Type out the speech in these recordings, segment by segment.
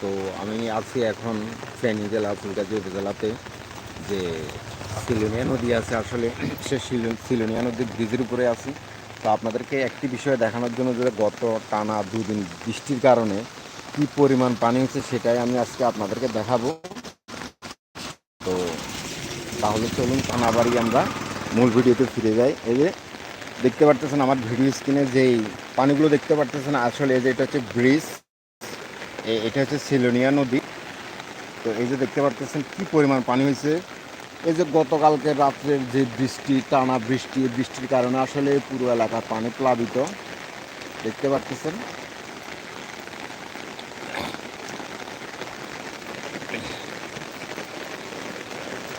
তো আমি আছি এখন ফেনী জেলা ফুলগাজী উপজেলাতে যে সিলোনিয়া নদী আছে। আসলে সে সিলো- সিলোনিয়া নদীর ব্রিজের উপরে আছি। তো আপনাদেরকে একটি বিষয় দেখানোর জন্য যে গত টানা দুদিন বৃষ্টির কারণে কি পরিমাণ পানি হচ্ছে সেটাই আমি আজকে আপনাদেরকে দেখাবো। তো তাহলে চলুন টানা বাড়ি আমরা মূল ভিডিওতে ফিরে যাই। এই যে দেখতে পারতেছেন আমার ভিডিও স্ক্রিনে যেই পানিগুলো দেখতে পারতেছেন, আসলে যে এটা হচ্ছে ব্রিজ। এটা হচ্ছে সিলোনিয়া নদী। তো এই যে দেখতে পারতেছেন কি পরিমাণ পানি হয়েছে। এই যে গতকালকে রাত্রের যে বৃষ্টি, টানা বৃষ্টি বৃষ্টির কারণে আসলে পুরো এলাকা পানি প্লাবিত। দেখতে পারতেছেন?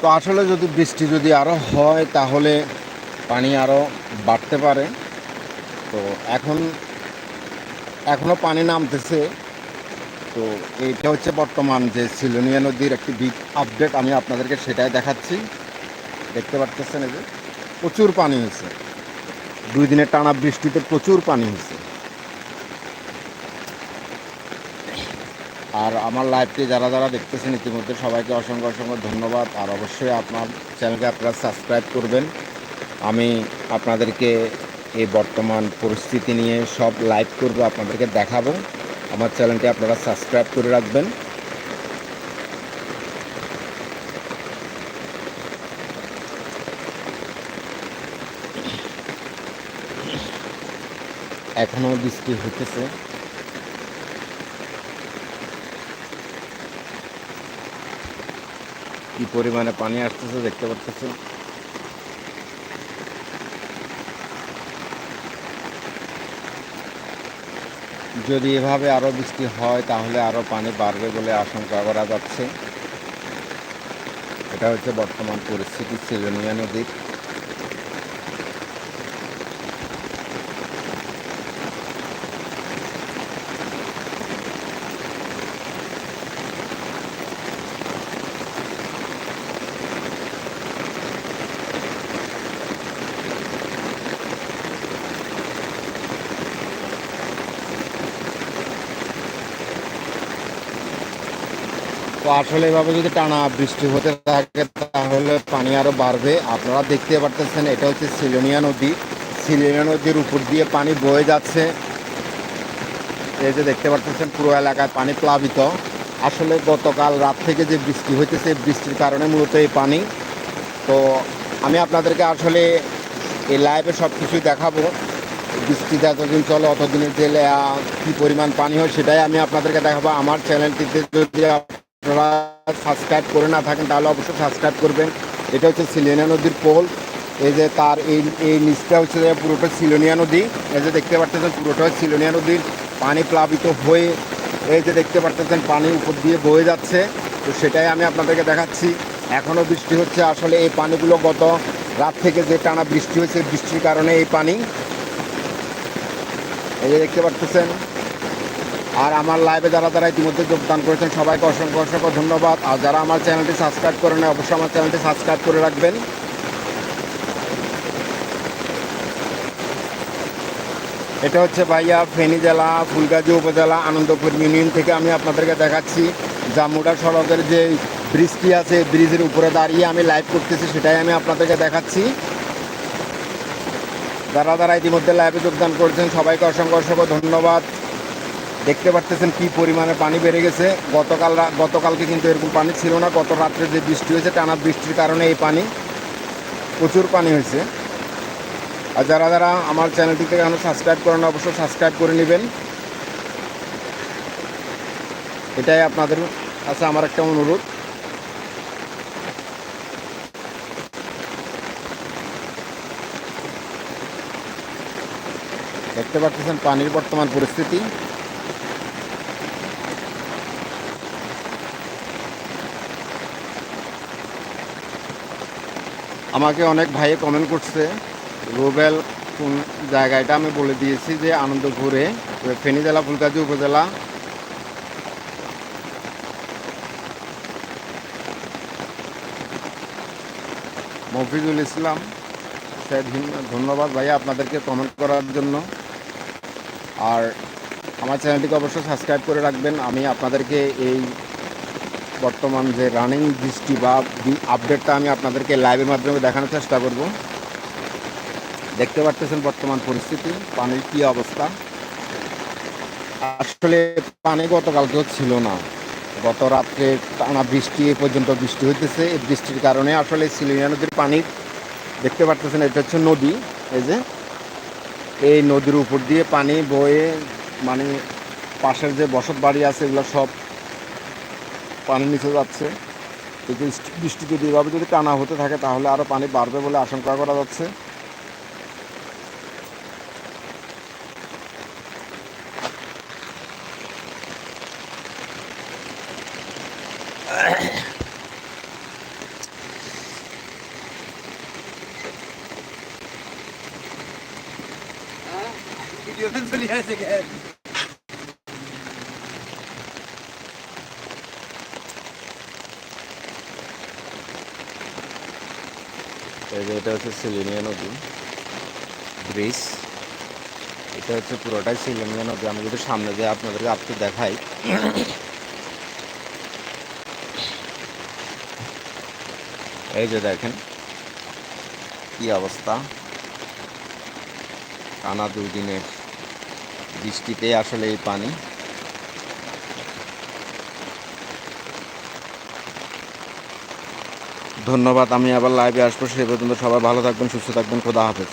তো আসলে যদি বৃষ্টি যদি আরও হয়, তাহলে পানি আরও বাড়তে পারে। তো এখন এখনও পানি নামতেছে। তো এইটা হচ্ছে বর্তমান যে সিলোনিয়া নদীর একটি বিগ আপডেট আমি আপনাদেরকে সেটাই দেখাচ্ছি। দেখতে পাচ্ছেন এই যে, প্রচুর পানি হয়েছে। দুই দিনের টানা বৃষ্টিতে প্রচুর পানি হয়েছে। আর আমার লাইভটি যারা যারা দেখতেছেন ইতিমধ্যে সবাইকে অসংখ্য অসংখ্য ধন্যবাদ। আর অবশ্যই আপনার চ্যানেলকে আপনারা সাবস্ক্রাইব করবেন। আমি আপনাদেরকে এই বর্তমান পরিস্থিতি নিয়ে সব লাইভ করব, আপনাদেরকে দেখাবো। আমার চ্যানেলটি আপনারা সাবস্ক্রাইব করে রাখবেন। এখনও বৃষ্টি হইতেছে। কি পরিমাণে পানি আসতেছে দেখতে পাচ্ছেন? যদি এভাবে আরও বৃষ্টি হয়, তাহলে আরও পানি বাড়বে বলে আশঙ্কা করা যাচ্ছে। এটা হচ্ছে বর্তমান পরিস্থিতি সিলোনিয়া নদীর তো আসলে এভাবে যদি টানা বৃষ্টি হতে থাকে তাহলে পানি আরও বাড়বে। আপনারা দেখতে পারতেছেন এটা হচ্ছে সিলোনিয়া নদী। সিলোনিয়া নদীর উপর দিয়ে পানি বয়ে যাচ্ছে। এই যে দেখতে পারতেছেন পুরো এলাকায় পানি প্লাবিত। আসলে গতকাল রাত থেকে যে বৃষ্টি হইতেছে বৃষ্টির কারণে মূলত এই পানি। তো আমি আপনাদেরকে আসলে এই লাইভে সব কিছুই দেখাবো। বৃষ্টিতে এতদিন চলে অতদিনের আহ, কী পরিমাণ পানি হয় সেটাই আমি আপনাদেরকে দেখাবো। আমার চ্যানেলটিতে যদি আপনারা সাবস্ক্রাইব করে না থাকেন, তাহলে অবশ্যই সাবস্ক্রাইব করবেন। এটা হচ্ছে সিলোনিয়া নদীর পোল। এই যে তার এই এই নিচটা হচ্ছে যে পুরোটা সিলোনিয়া নদী। এই যে দেখতে পাচ্ছেন পুরোটা সিলোনিয়া নদীর পানি প্লাবিত হয়ে এই যে দেখতে পাচ্ছেন পানি উপর দিয়ে বয়ে যাচ্ছে। তো সেটাই আমি আপনাদেরকে দেখাচ্ছি। এখনও বৃষ্টি হচ্ছে। আসলে এই পানিগুলো গত রাত থেকে যে টানা বৃষ্টি হয়েছে, বৃষ্টির কারণে এই পানি। এই যে দেখতে পাচ্ছেন আর আমার লাইভে যারা যারা ইতিমধ্যে যোগদান করেছেন, সবাইকে অসংখ্য অসংখ্য ধন্যবাদ। আর যারা আমার চ্যানেলটি সাবস্ক্রাইব করে নেয় অবশ্যই আমার চ্যানেলটি সাবস্ক্রাইব করে রাখবেন। এটা হচ্ছে ভাইয়া ফেনী জেলা, ফুলগাজী উপজেলা, আনন্দপুর ইউনিয়ন থেকে আমি আপনাদেরকে দেখাচ্ছি। জামুডা সড়কের যে ব্রিজটি আছে ব্রিজের উপরে দাঁড়িয়ে আমি লাইভ করতেছি, সেটাই আমি আপনাদেরকে দেখাচ্ছি। যারা যারা ইতিমধ্যে লাইভে যোগদান করেছেন, সবাইকে অসংখ্য অসংখ্য ধন্যবাদ। দেখতে পাচ্ছেন কি পরিমাণে পানি বেড়ে গেছে। গতকাল গতকালকে কিন্তু এরকম পানি ছিল না। গত রাত্রে যে বৃষ্টি হয়েছে, টানা বৃষ্টির কারণে এই পানি প্রচুর পানি হয়েছে। আর যারা যারা আমার চ্যানেলটিতে এখনও সাবস্ক্রাইব করেন অবশ্যই সাবস্ক্রাইব করে নেবেন। এটাই আপনাদের কাছে আমার একটা অনুরোধ। দেখতে পাচ্ছেন পানির বর্তমান পরিস্থিতি। আমাকে অনেক ভাইয়ে কমেন্ট করছে, রুবেল কোন জায়গাটা আমি বলে দিয়েছি যে আনন্দপুরে ফেনী জেলা ফুলকাজি উপজেলা। মফিজুল ইসলাম স্যার ধন্যবাদ ভাইয়া আপনাদেরকে কমেন্ট করার জন্য। আর আমার চ্যানেলটিকে অবশ্যই সাবস্ক্রাইব করে রাখবেন। আমি আপনাদেরকে এই বর্তমান যে রানিং বৃষ্টি বা আপডেটটা আমি আপনাদেরকে লাইভের মাধ্যমে দেখানোর চেষ্টা করব। দেখতে পারতেছেন বর্তমান পরিস্থিতি, পানির কী অবস্থা? আসলে পানি গতকালকেও ছিল না। গত রাত্রে টানা বৃষ্টি, এ পর্যন্ত বৃষ্টি হইতেছে। এই বৃষ্টির কারণে আসলে সিলিনিয়া নদীর পানি, দেখতে পারতেছেন এটা হচ্ছে নদী, এই যে। এই নদীর উপর দিয়ে পানি বয়ে মানে পাশের যে বসত বাড়ি আছে, এগুলো সব পানি নিচে যাচ্ছে। বৃষ্টি- যদি এভাবে যদি টানা হতে থাকে, তাহলে আরও পানি বাড়বে বলে আশঙ্কা করা যাচ্ছে। এই যে এটা হচ্ছে সিলিনিয়া নদী, ব্রিজ। এটা হচ্ছে পুরোটাই সিলিনিয়া নদী। আমি যদি সামনে যাই আপনাদেরকে আপনি দেখাই। এই যে দেখেন, কি অবস্থা। টানা দুই দিনের বৃষ্টিতে আসলে এই পানি। ধন্যবাদ আমি আবার লাইভে আসব সে পর্যন্ত সবাই ভালো থাকবেন সুস্থ থাকবেন খোদা হাফেজ।